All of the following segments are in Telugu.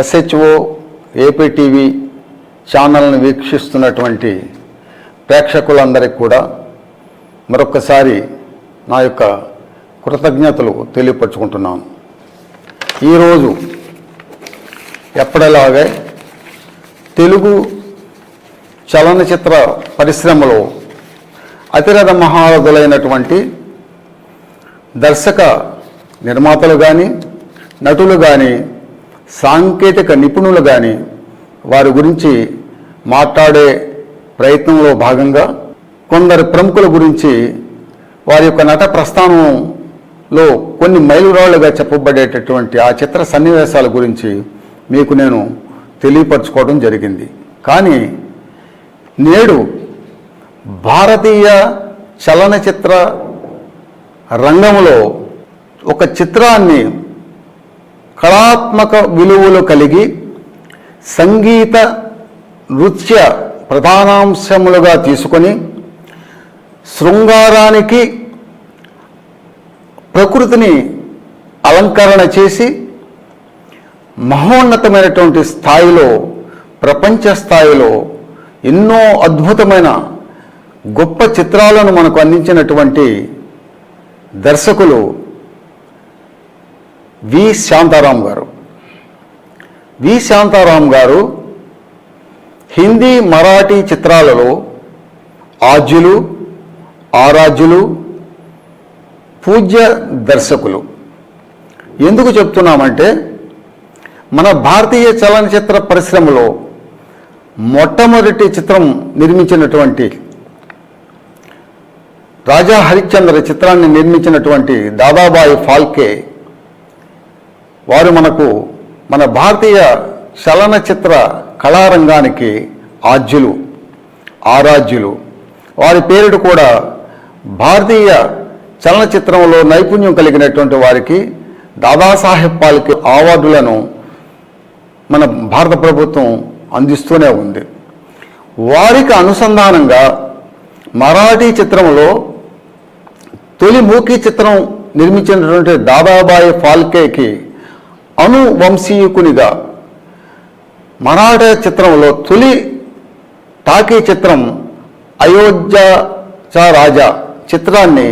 ఎస్హెచ్ఓ ఏపీ టీవీ ఛానల్ని వీక్షిస్తున్నటువంటి ప్రేక్షకులందరికీ కూడా మరొకసారి నా యొక్క కృతజ్ఞతలు తెలియపరుచుకుంటున్నాను. ఈరోజు ఎప్పటిలాగే తెలుగు చలనచిత్ర పరిశ్రమలో అతిరథ మహారథులైనటువంటి దర్శక నిర్మాతలు కానీ నటులు కానీ సాంకేతిక నిపుణులు కానీ వారి గురించి మాట్లాడే ప్రయత్నంలో భాగంగా కొందరు ప్రముఖుల గురించి వారి యొక్క నట ప్రస్థానంలో కొన్ని మైలురాళ్ళుగా చెప్పబడేటటువంటి ఆ చిత్ర సన్నివేశాల గురించి మీకు నేను తెలియపరచుకోవడం జరిగింది. కానీ నేడు భారతీయ చలనచిత్ర రంగంలో ఒక చిత్రాన్ని కళాత్మక విలువలు కలిగి సంగీత నృత్య ప్రధానాంశములుగా తీసుకొని శృంగారానికి ప్రకృతిని అలంకరణ చేసి మహోన్నతమైనటువంటి స్థాయిలో ప్రపంచ స్థాయిలో ఎన్నో అద్భుతమైన గొప్ప చిత్రాలను మనకు అందించినటువంటి దర్శకులు వి శాంతారాం గారు. వి శాంతారాం గారు హిందీ మరాఠీ చిత్రాలలో ఆజ్యులు ఆరాధ్యులు పూజ్య దర్శకులు. ఎందుకు చెప్తున్నామంటే మన భారతీయ చలనచిత్ర పరిశ్రమలో మొట్టమొదటి చిత్రం నిర్మించినటువంటి రాజా హరిశ్చంద్ర చిత్రాన్ని నిర్మించినటువంటి దాదాబాయి ఫాల్కే వారు మనకు మన భారతీయ చలనచిత్ర కళారంగానికి ఆద్యులు ఆరాధ్యులు. వారి పేరుడు కూడా భారతీయ చలనచిత్రంలో నైపుణ్యం కలిగినటువంటి వారికి దాదాసాహెబ్ పాల్కే అవార్డులను మన భారత ప్రభుత్వం అందిస్తూనే ఉంది. వారికి అనుసంధానంగా మరాఠీ చిత్రంలో తొలి మూకీ చిత్రం నిర్మించినటువంటి దాదాబాయి ఫాల్కేకి అనువంశీయుకునిగా మరాఠ చిత్రంలో తొలి టాకీ చిత్రం అయోధ్య రాజా చిత్రాన్ని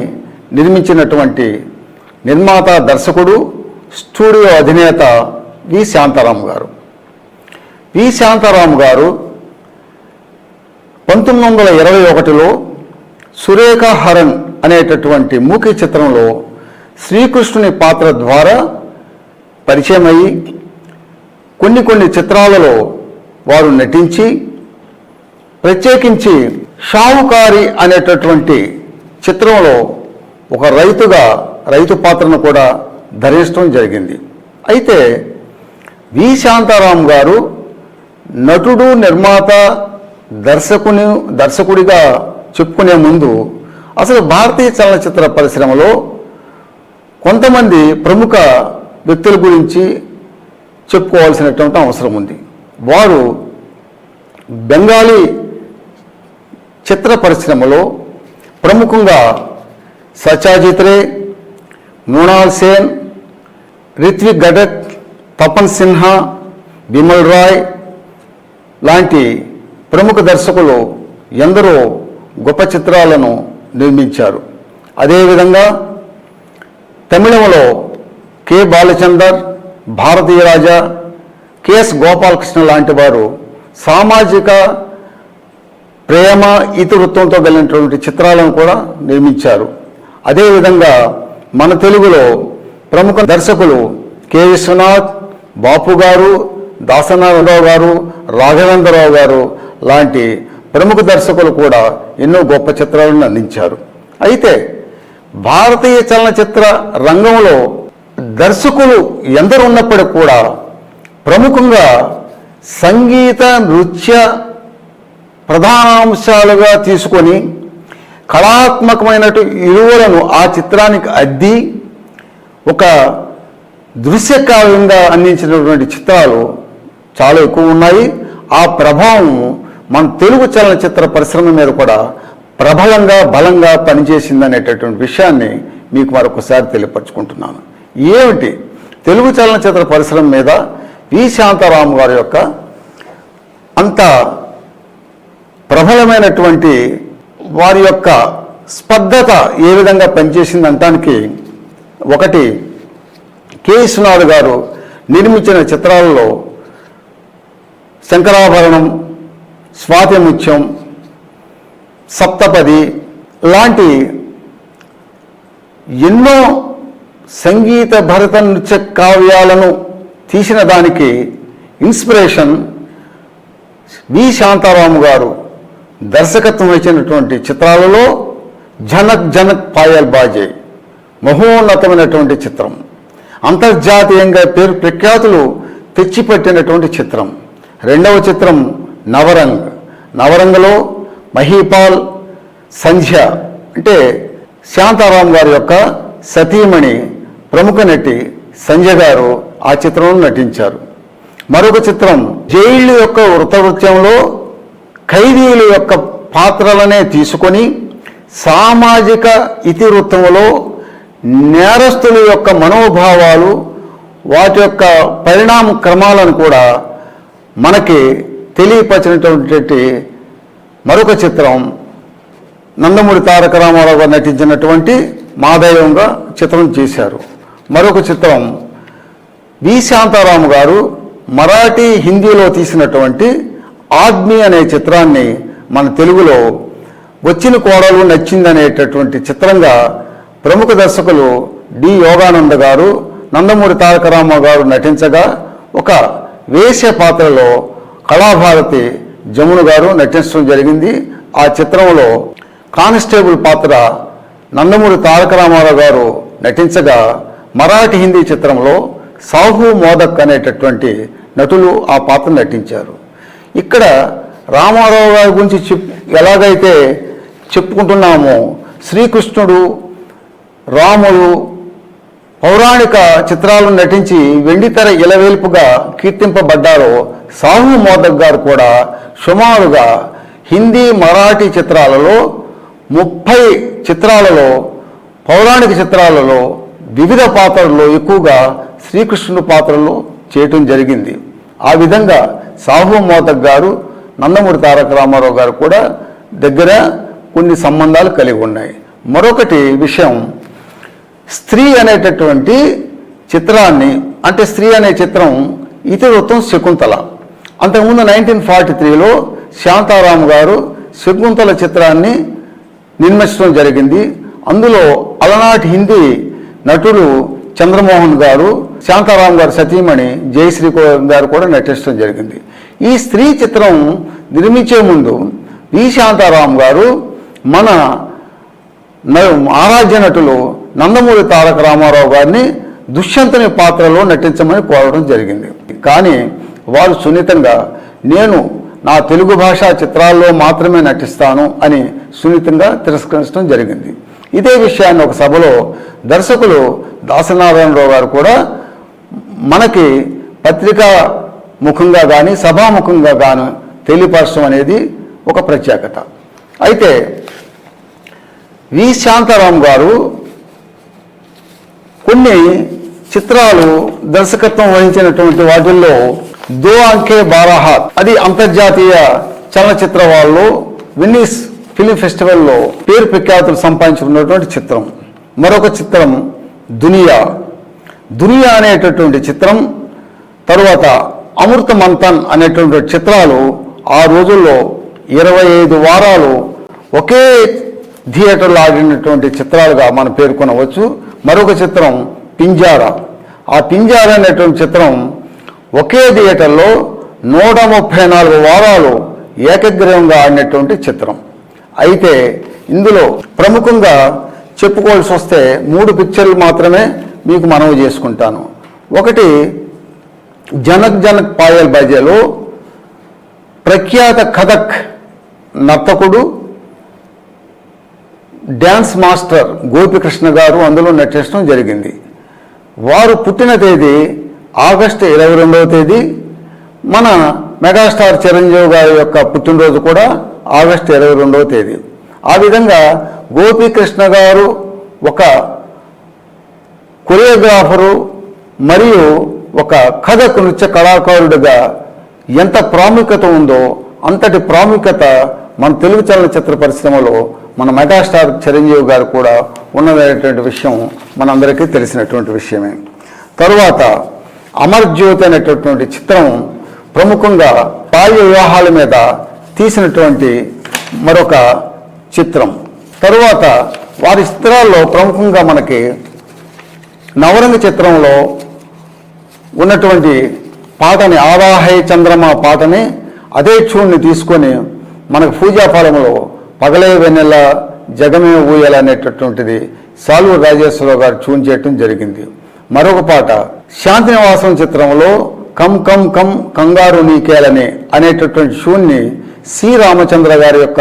నిర్మించినటువంటి నిర్మాత దర్శకుడు స్టూడియో అధినేత వి. శాంతారాం గారు. వి. శాంతారాం గారు పంతొమ్మిది వందల ఇరవై ఒకటిలో సురేఖ హరణ్ అనేటటువంటి మూకీ చిత్రంలో శ్రీకృష్ణుని పాత్ర ద్వారా పరిచయం అయ్యి కొన్ని కొన్ని చిత్రాలలో వారు నటించి ప్రత్యేకించి షావుకారి అనేటటువంటి చిత్రంలో ఒక రైతుగా రైతు పాత్రను కూడా ధరించడం జరిగింది. అయితే వి. శాంతారాం గారు నటుడు నిర్మాత దర్శకుని దర్శకుడిగా చెప్పుకునే ముందు అసలు భారతీయ చలనచిత్ర పరిశ్రమలో కొంతమంది ప్రముఖ వ్యక్తుల గురించి చెప్పుకోవాల్సినటువంటి అవసరం ఉంది. వారు బెంగాలీ చిత్ర పరిశ్రమలో ప్రముఖంగా సత్యాజిత్ రే మృణాల్ సేన్ రిత్విక్ గడక్ తపన్ సిన్హా బిమల్ రాయ్ లాంటి ప్రముఖ దర్శకులు ఎందరో గొప్ప చిత్రాలను నిర్మించారు. అదేవిధంగా తమిళంలో K Balachander Bharathiraja K S Gopalakrishna లాంటి వారు సామాజిక ప్రేమ ఇతివృత్తంతో కలిగినటువంటి చిత్రాలను కూడా నిర్మించారు. అదేవిధంగా మన తెలుగులో ప్రముఖ దర్శకులు కె. విశ్వనాథ్ బాపు గారు దాసనారాయణరావు గారు రాఘవేంద్రరావు గారు లాంటి ప్రముఖ దర్శకులు కూడా ఎన్నో గొప్ప చిత్రాలను అందించారు. అయితే భారతీయ చలనచిత్ర రంగంలో దర్శకులు ఎందరు ఉన్నప్పటికీ కూడా ప్రముఖంగా సంగీత నృత్య ప్రధానాంశాలుగా తీసుకొని కళాత్మకమైనటు ఇరువులను ఆ చిత్రానికి అద్ది ఒక దృశ్య కావ్యంగా అందించినటువంటి చిత్రాలు చాలా ఎక్కువ ఉన్నాయి. ఆ ప్రభావం మన తెలుగు చలనచిత్ర పరిశ్రమ మీద కూడా ప్రబలంగా బలంగా పనిచేసిందనేటటువంటి విషయాన్ని మీకు మరొకసారి తెలియపరచుకుంటున్నాను. ఏమిటి? తెలుగు చలనచిత్ర పరిశ్రమ మీద వి. శాంతారాం గారి యొక్క అంత ప్రబలమైనటువంటి వారి యొక్క స్పర్ధత ఏ విధంగా పనిచేసింది అంటానికి ఒకటి కె. విశ్వనాథ్ గారు నిర్మించిన చిత్రాలలో శంకరాభరణం స్వాతి ముత్యం సప్తపది లాంటి ఎన్నో సంగీత భరత నృత్య కావ్యాలను తీసిన దానికి ఇన్స్పిరేషన్ వి. శాంతారాము గారు దర్శకత్వం వహించినటువంటి చిత్రాలలో జనక్ జనక్ పాయల్ బాజే మహోన్నతమైనటువంటి చిత్రం. అంతర్జాతీయంగా పేరు ప్రఖ్యాతులు తెచ్చిపెట్టినటువంటి చిత్రం. రెండవ చిత్రం నవరంగ్. నవరంగలో మహీపాల్ సంధ్య అంటే శాంతారాం గారి యొక్క సతీమణి ప్రముఖ నటి సంజయ్ గారు ఆ చిత్రంలో నటించారు. మరొక చిత్రం జైలు యొక్క వృతవృత్యంలో ఖైదీల యొక్క పాత్రలనే తీసుకొని సామాజిక ఇతివృత్తంలో నేరస్తుల యొక్క మనోభావాలు వాటి యొక్క పరిణామ క్రమాలను కూడా మనకి తెలియపరిచినటువంటి మరొక చిత్రం నందమూరి తారక రామారావు గారు నటించినటువంటి మాదయంగా చిత్రం చేశారు. మరొక చిత్రం వి. శాంతారాము గారు మరాఠీ హిందీలో తీసినటువంటి ఆద్మి అనే చిత్రాన్ని మన తెలుగులో వచ్చిన కోడలు నచ్చిందనేటటువంటి చిత్రంగా ప్రముఖ దర్శకులు డి. యోగానంద గారు నందమూరి తారక రామారావు గారు నటించగా ఒక వేశ్య పాత్రలో కళాభారతి జమును గారు నటించడం జరిగింది. ఆ చిత్రంలో కానిస్టేబుల్ పాత్ర నందమూరి తారక రామారావు గారు నటించగా మరాఠీ హిందీ చిత్రంలో సాహు మోదక్ అనేటటువంటి నటులు ఆ పాత్ర నటించారు. ఇక్కడ రామారావు గారి గురించి చెప్ ఎలాగైతే చెప్పుకుంటున్నామో శ్రీకృష్ణుడు రాముడు పౌరాణిక చిత్రాలను నటించి వెండితెర ఇలవేల్పుగా కీర్తింపబడ్డారో సాహు మోదక్ గారు కూడా సుమారుగా హిందీ మరాఠీ చిత్రాలలో ముప్పై చిత్రాలలో పౌరాణిక చిత్రాలలో వివిధ పాత్రల్లో ఎక్కువగా శ్రీకృష్ణుడు పాత్రలో చేయటం జరిగింది. ఆ విధంగా సాహు మోదక్ గారు నందమూరి తారక రామారావు గారు కూడా దగ్గర కొన్ని సంబంధాలు కలిగి ఉన్నాయి. మరొకటి విషయం స్త్రీ అనేటటువంటి చిత్రాన్ని అంటే స్త్రీ అనే చిత్రం ఇతివృత్తం శకుంతల. అంతకుముందు నైన్టీన్ ఫార్టీ త్రీలో శాంతారాం గారు శకుంతల చిత్రాన్ని నిర్మించడం జరిగింది. అందులో అలనాటి హిందీ నటులు చంద్రమోహన్ గారు శాంతారాం గారు సతీమణి జయశ్రీ గారు కూడా నటించడం జరిగింది. ఈ స్త్రీ చిత్రం నిర్మించే ముందు వి. శాంతారాం గారు మన ఆరాధ్య నటులు నందమూరి తారక రామారావు గారిని దుష్యంతని పాత్రలో నటించమని కోరడం జరిగింది. కానీ వారు సున్నితంగా నేను నా తెలుగు భాషా చిత్రాల్లో మాత్రమే నటిస్తాను అని సున్నితంగా తిరస్కరించడం జరిగింది. ఇదే విషయాన్ని ఒక సభలో దర్శకులు దాసనారాయణరావు గారు కూడా మనకి పత్రికా ముఖంగా కానీ సభాముఖంగా కానీ తెలియపరచడం అనేది ఒక ప్రత్యేకత. అయితే వి. శాంతారాం గారు కొన్ని చిత్రాలు దర్శకత్వం వహించినటువంటి వాటిల్లో దో అంకే బారాహాత్. అది అంతర్జాతీయ చలనచిత్ర వాళ్ళు వెన్నీస్ ఫిలిం ఫెస్టివల్లో పేరు ప్రఖ్యాతులు సంపాదించుకున్నటువంటి చిత్రం. మరొక చిత్రం దునియా. దునియా అనేటటువంటి చిత్రం తరువాత అమృత మంతన్ అనేటువంటి చిత్రాలు ఆ రోజుల్లో ఇరవై ఐదు వారాలు ఒకే థియేటర్లో ఆడినటువంటి చిత్రాలుగా మనం పేర్కొనవచ్చు. మరొక చిత్రం పింజారా. ఆ పింజారా అనేటువంటి చిత్రం ఒకే థియేటర్లో నూట ముప్పై నాలుగు వారాలు ఏకగ్రీవంగా ఆడినటువంటి చిత్రం. అయితే ఇందులో ప్రముఖంగా చెప్పుకోవాల్సి వస్తే మూడు పిక్చర్లు మాత్రమే మీకు మనవి చేసుకుంటాను. ఒకటి జనక్ జనక్ పాయల్ బాజేలో ప్రఖ్యాత కథక్ నర్తకుడు డ్యాన్స్ మాస్టర్ గోపికృష్ణ గారు అందులో నటించడం జరిగింది. వారు పుట్టిన తేదీ ఆగస్టు ఇరవై రెండవ తేదీ మన మెగాస్టార్ చిరంజీవి గారి యొక్క పుట్టినరోజు కూడా ఆగస్టు ఇరవై రెండవ తేదీ. ఆ విధంగా గోపీకృష్ణ గారు ఒక కొరియోగ్రాఫరు మరియు ఒక కథకు నృత్య కళాకారుడిగా ఎంత ప్రాముఖ్యత ఉందో అంతటి ప్రాముఖ్యత మన తెలుగు చలనచిత్ర పరిశ్రమలో మన మెగాస్టార్ చిరంజీవి గారు కూడా ఉన్నదనేటువంటి విషయం మనందరికీ తెలిసినటువంటి విషయమే. తరువాత అమర్జ్యోతి అనేటటువంటి చిత్రం ప్రముఖంగా బాల్య వివాహాల మీద తీసినటువంటి మరొక చిత్రం. తరువాత వారి చిత్రాల్లో ప్రముఖంగా మనకి నవరంగ చిత్రంలో ఉన్నటువంటి పాటని ఆవాహయ చంద్రమ పాటని అదే చూడ్ని తీసుకొని మనకు పూజాఫలంలో పగలే వెన్నెల జగమే ఊయల అనేటటువంటిది సాలూరు రాజేశ్వరరావు గారు చూన్ చేయటం జరిగింది. మరొక పాట శాంతినివాసం చిత్రంలో కమ్ కమ్ కమ్ కంగారు నీకేలని అనేటటువంటి షూన్ని సి. రామచంద్ర గారి యొక్క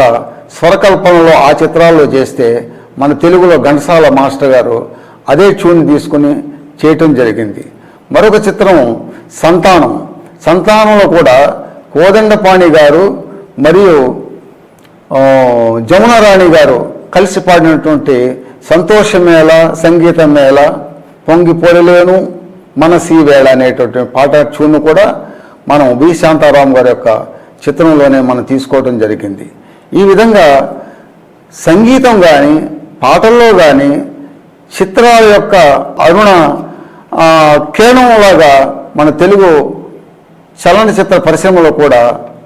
స్వరకల్పనలో ఆ చిత్రాల్లో చేస్తే మన తెలుగులో ఘంటసాల మాస్టర్ గారు అదే ట్యూన్ తీసుకుని చేయటం జరిగింది. మరొక చిత్రం సంతానం. సంతానంలో కూడా కోదండపాణి గారు మరియు ఆ, జమునారాణి గారు కలిసి పాడినటువంటి సంతోషమేళ సంగీతం మేళ పొంగి పొరలేను మనసి వేళ అనేటువంటి పాట ట్యూన్ కూడా మనం వి. శాంతారాం గారి యొక్క చిత్రంలోనే మనం తీసుకోవడం జరిగింది. ఈ విధంగా సంగీతం కానీ పాటల్లో కానీ చిత్రాల యొక్క అరుణ ఆ, కిరణంలాగా మన తెలుగు చలనచిత్ర పరిశ్రమలో కూడా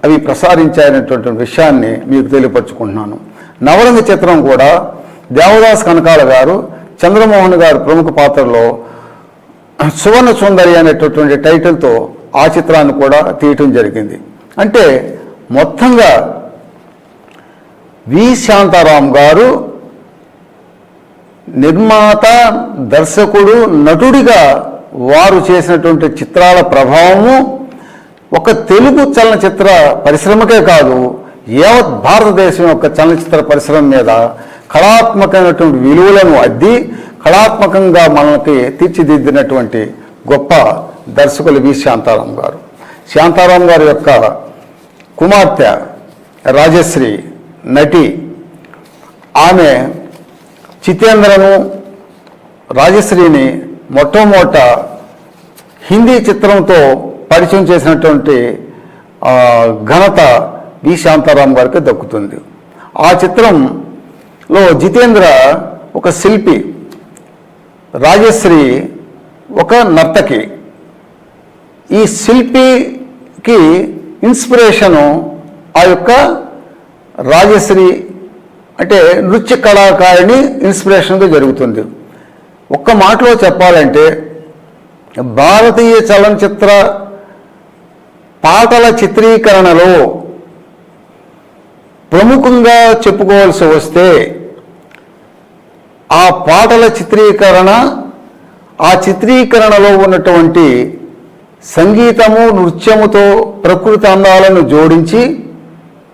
అవి ప్రసారించాయనేటువంటి విషయాన్ని మీకు తెలియపరుచుకుంటున్నాను. నవరంగ చిత్రం కూడా దేవదాస్ కనకాల గారు చంద్రమోహన్ గారు ప్రముఖ పాత్రలో సువర్ణ సుందరి అనేటటువంటి టైటిల్తో ఆ చిత్రాన్ని కూడా తీయటం జరిగింది. అంటే మొత్తంగా వి. శాంతారాం గారు నిర్మాత దర్శకుడు నటుడిగా వారు చేసినటువంటి చిత్రాల ప్రభావము ఒక తెలుగు చలనచిత్ర పరిశ్రమకే కాదు యావత్ భారతదేశం యొక్క చలనచిత్ర పరిశ్రమ మీద కళాత్మకమైనటువంటి విలువలను అద్ది కళాత్మకంగా మనకి తీర్చిదిద్దినటువంటి గొప్ప దర్శకులు వి శాంతారాం గారు. శాంతారాం గారి యొక్క కుమార్తె రాజశ్రీ నటి ఆమె చితేంద్రను రాజశ్రీని మొట్టమొదట హిందీ చిత్రంతో పరిచయం చేసినటువంటి ఘనత వి శాంతారాం గారికి దక్కుతుంది. ఆ చిత్రంలో జితేంద్ర ఒక శిల్పి. రాజశ్రీ ఒక నర్తకి. ఈ శిల్పికి ఇన్స్పిరేషను ఆ యొక్క రాజశ్రీ అంటే నృత్య కళాకారిణి ఇన్స్పిరేషన్గా జరుగుతుంది. ఒక్క మాటలో చెప్పాలంటే భారతీయ చలనచిత్ర పాటల చిత్రీకరణలో ప్రముఖంగా చెప్పుకోవాల్సి వస్తే ఆ పాటల చిత్రీకరణ ఆ చిత్రీకరణలో ఉన్నటువంటి సంగీతము నృత్యముతో ప్రకృతి అందాలను జోడించి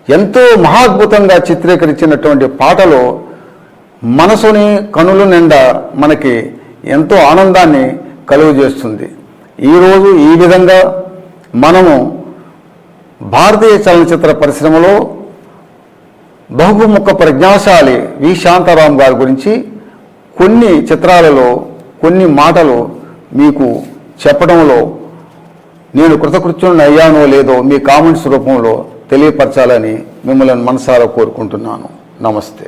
ఎంతో మహాద్భుతంగా చిత్రీకరించినటువంటి పాటలు మనసుని కనుల నిండా మనకి ఎంతో ఆనందాన్ని కలుగజేస్తుంది. ఈరోజు ఈ విధంగా మనము భారతీయ చలనచిత్ర పరిశ్రమలో బహుముఖ ప్రజ్ఞాశాలి వి. శాంతారాం గారి గురించి కొన్ని చిత్రాలలో కొన్ని మాటలు మీకు చెప్పడంలో నేను కృతకృత్యుని అయ్యానో లేదో మీ కామెంట్స్ రూపంలో తెలియపరచాలని మిమ్మల్ని మనసారా కోరుకుంటున్నాను. నమస్తే.